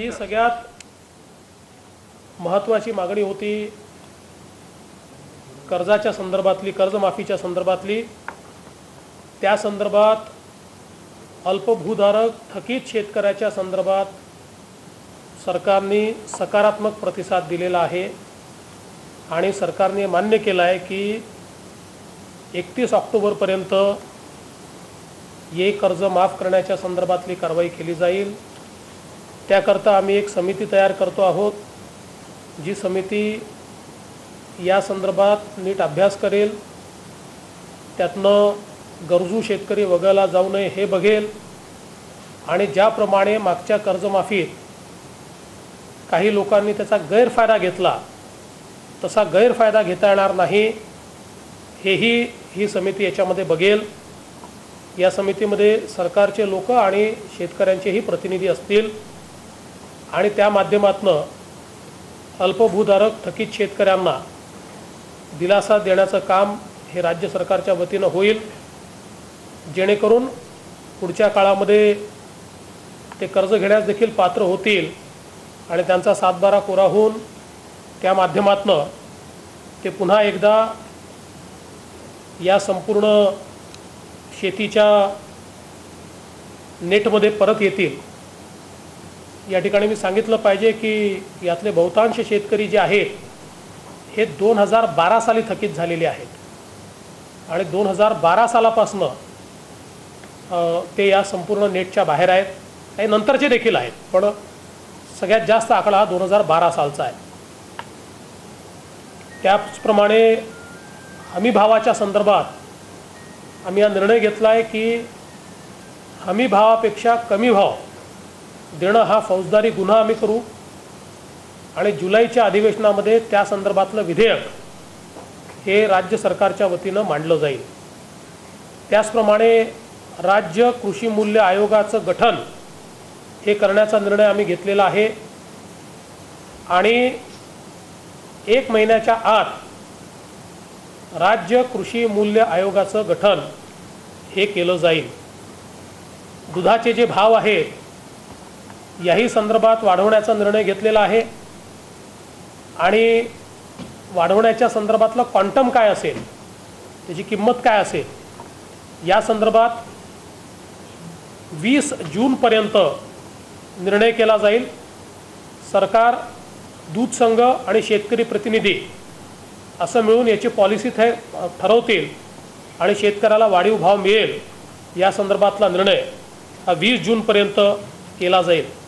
जी सगळ्यात महत्त्वाची मागणी होती कर्जाच्या संदर्भातली कर्जमाफीच्या संदर्भातली. त्या संदर्भात अल्पभूधारक थकीत शेतकऱ्याच्या संदर्भात सरकारने सकारात्मक प्रतिसाद दिलेला आहे आणि सरकारने मान्य केलं आहे की एकतीस ऑक्टोबरपर्यंत ये कर्ज माफ करण्याच्या संदर्भातली कारवाई केली जाईल. त्याकरता आम्ही एक समिती तयार करतो आहोत जी समिती या संदर्भात नीट अभ्यास करेल. त्यातनं गरजू शेतकरी वगळला जाऊ नये हे बघेल. आणि ज्याप्रमाणे मागच्या कर्जमाफीत काही लोकांनी त्याचा गैरफायदा घेतला तसा गैरफायदा घेता येणार नाही हेही ही समिती याच्यामध्ये बघेल. या समितीमध्ये सरकारचे लोक आणि शेतकऱ्यांचेही प्रतिनिधी असतील. आणि त्या माध्यमातनं अल्पभूधारक थकीत शेतकऱ्यांना दिलासा देण्याचं काम हे राज्य सरकारच्या वतीनं होईल. जेणेकरून पुढच्या काळामध्ये ते कर्ज घेण्यास देखील पात्र होतील आणि त्यांचा सातबारा कोरा होऊन त्या माध्यमातनं ते पुन्हा एकदा या संपूर्ण शेतीच्या नेटमध्ये परत येतील. या ठिकाणी मी सांगितलं पाहिजे की यातले बहुतांश शेतकरी जे आहेत हे दोन हजार बारा साली थकीत झालेले आहेत. आणि दोन हजार बारा सालापासनं ते या संपूर्ण नेटच्या बाहेर आहेत. आणि नंतरचे देखील आहेत पण सगळ्यात जास्त आकडा हा दोन हजार बारा सालचा आहे. त्याचप्रमाणे हमी भावाच्या संदर्भात आम्ही हा निर्णय घेतला आहे की हमी भावापेक्षा कमी भाव देणं हा फौजदारी गुन्हा आम्ही करू. आणि जुलैच्या अधिवेशनामध्ये त्या संदर्भातलं विधेयक हे राज्य सरकारच्या वतीनं मांडलं जाईल. त्याचप्रमाणे राज्य कृषी मूल्य आयोगाचं गठन हे करण्याचा निर्णय आम्ही घेतलेला आहे. आणि एक महिन्याच्या आत राज्य कृषी मूल्य आयोगाचं गठन हे केलं जाईल. दुधाचे जे भाव आहेत याही संदर्भात वाढवण्याचा निर्णय घेतलेला आहे. आणि वाढवण्याच्या संदर्भातलं क्वांटम काय असेल? त्याची किंमत काय असेल? या संदर्भात वीस जूनपर्यंत निर्णय केला जाईल. सरकार दूध संघ आणि शेतकरी प्रतिनिधी असं मिळून याची पॉलिसी थे ठरवतील आणि शेतकऱ्याला वाढीव भाव मिळेल या संदर्भातला निर्णय हा वीस जूनपर्यंत केला जाईल.